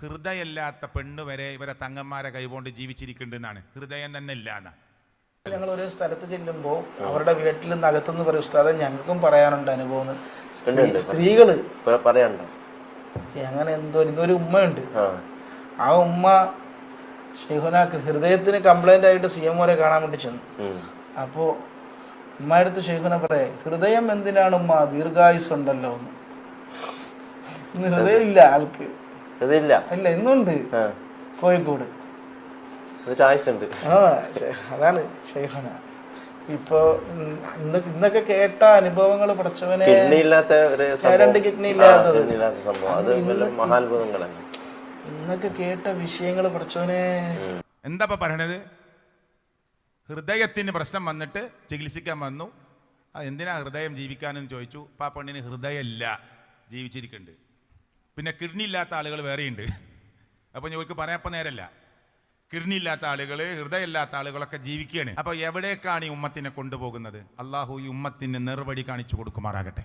ഹൃദയമില്ലാത്ത പെണ്ണ് വരെ ഇവരെ തങ്ങന്മാരെ കൈകൊണ്ട് ജീവിച്ചിരിക്കുന്നുണ്ടെന്നാണ്. ഹൃദയം തന്നെ ഇല്ല ഞങ്ങൾ ഒരു സ്ഥലത്ത് ചെല്ലുമ്പോൾ അവരുടെ വീട്ടിൽ നിന്ന് അകത്തുനിന്ന് പറയും ഉസ്താദെ ഞങ്ങൾക്കും പറയാനുണ്ട് അനുഭവം. സ്ത്രീകൾ. അങ്ങനെ എന്തോ ഇതൊരു ഉമ്മയുണ്ട്. ആ. ആ ഉമ്മ ഷെയ്ഖുനാക്ക് ഹൃദയത്തിന് കംപ്ലൈന്റ് ആയിട്ട് സി എം വരെ കാണാൻ വേണ്ടി ചെന്നു. അപ്പോ ഉമ്മയടുത്ത് ഷെയ്ഹുന പറയേ ഹൃദയം എന്തിനാണ് ഉമ്മ? ദീർഘായുസ് ഉണ്ടല്ലോ എന്ന്. ഹൃദയം ഇല്ല ആൾക്ക്. ഇതില്ല. ഇല്ല ഇന്നുണ്ട്. കോഴിക്കോട്. ആയുസുണ്ട് ആ അതാണ് ഷെയ്ഖുന ഇപ്പോ ഇന്ന് ഇന്നൊക്കെ കേട്ട അനുഭവങ്ങൾ പഠിച്ചവനെ കിഡ്നി ഇല്ലാത്ത ഒരു. രണ്ട് കിഡ്നി ഇല്ലാത്തത്. ഇല്ലാത്ത സംഭവം. അത് വല്ല മഹാത്ഭുതങ്ങളാണ് ഇന്നൊക്കെ കേട്ട വിഷയങ്ങൾ പഠിച്ചവനെ എന്താ പറയണത്? ഹൃദയത്തിന് പ്രശ്നം വന്നിട്ട് ചികിത്സിക്കാൻ വന്നു. എന്തിനാ ഹൃദയം ജീവിക്കാനെന്ന് ചോദിച്ചു. ഇപ്പം ആ പെണ്ണിന് ഹൃദയമില്ല. ജീവിച്ചിരിക്കുന്നുണ്ട് പിന്നെ കിഡ്നി ഇല്ലാത്ത ആളുകൾ വേറെയുണ്ട്. അപ്പോൾ ഞങ്ങൾക്ക് പറയാപ്പം നേരല്ല. കിഡ്നി ഇല്ലാത്ത ആളുകൾ ഹൃദയമില്ലാത്ത ആളുകളൊക്കെ ജീവിക്കുകയാണ്. അപ്പോൾ എവിടേക്കാണ് ഈ ഉമ്മത്തിനെ കൊണ്ടുപോകുന്നത്? അള്ളാഹു ഈ ഉമ്മത്തിന് നിർവടി കാണിച്ചു കൊടുക്കുമാറാകട്ടെ.